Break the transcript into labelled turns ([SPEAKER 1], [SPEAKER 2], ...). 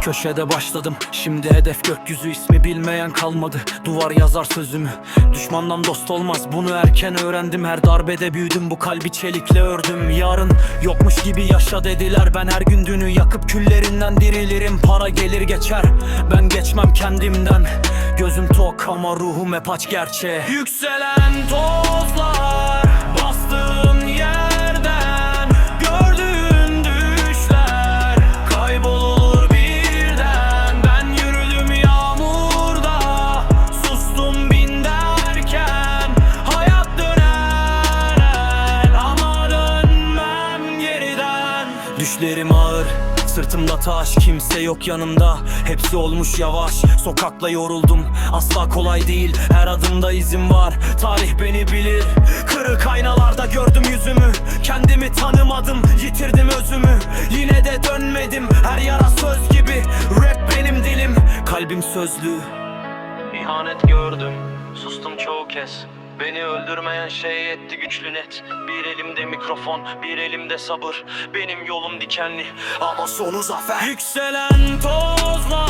[SPEAKER 1] köşede başladım. Şimdi hedef gökyüzü ismi bilmeyen kalmadı. Duvar yazar sözümü. Düşmandan dost olmaz. Bunu erken öğrendim. Her darbede büyüdüm. Bu kalbi çelikle ördüm. Yarın yokmuş gibi yaşa dediler. Ben her gün dünü yakıp küllerinden dirilirim. Para gelir geçer. Ben geçmem kendimden. Gözüm tok ama ruhum hep aç gerçeğe. Yükselen tozlar Düşlerim ağır Sırtımda taş kimse yok yanımda. Hepsi olmuş yavaş Sokakla yoruldum. Asla kolay değil Her adımda izim var. Tarih beni bilir Kırık aynalarda gördüm yüzümü. Kendimi tanımadım Yitirdim özümü. Yine de dönmedim Her yara söz gibi. Rap benim dilim Kalbim sözlü. İhanet gördüm Sustum çoğu kez Beni öldürmeyen şey yetti güçlü net. Bir elimde mikrofon bir elimde sabır. Benim yolum dikenli ama sonu zafer. Yükselen tozlar